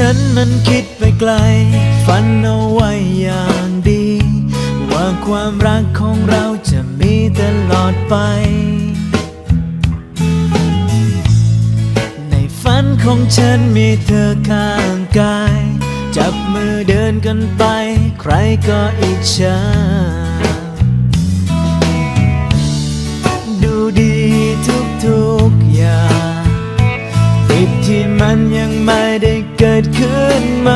ฉันนั้นคิดไปไกล ฝันเอาไว้อย่างดี ว่าความรักของเราจะมีตลอดไป ในฝันของฉันมีเธอข้างกาย จับมือเดินกันไป ใครก็อิจฉา ด้เกิดขึ้นมา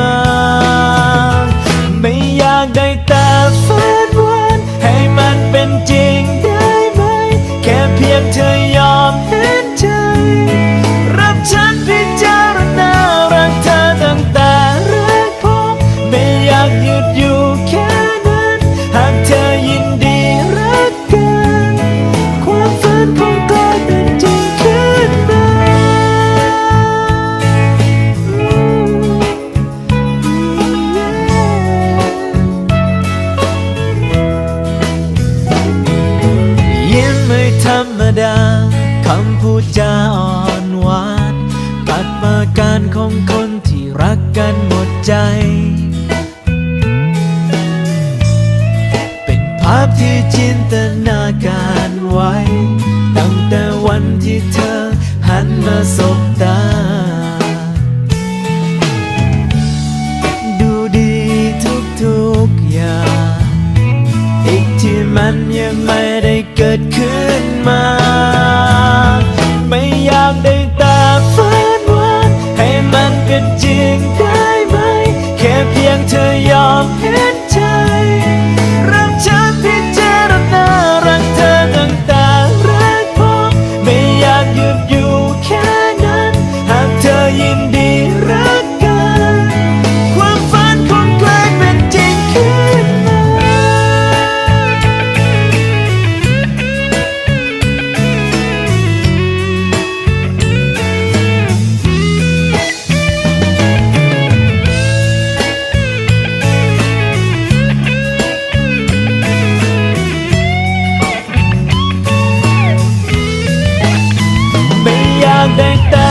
จาอ่อนหวานตัดมาการของคนที่รักกันหมดใจ เป็นภาพที่จินตนาการไว้ ตั้งแต่วันที่เธอหันมาสบตา ดูดีทุกๆอย่างอีกที่มันยังไม่ได้เกิดขึ้นมา grande. tem.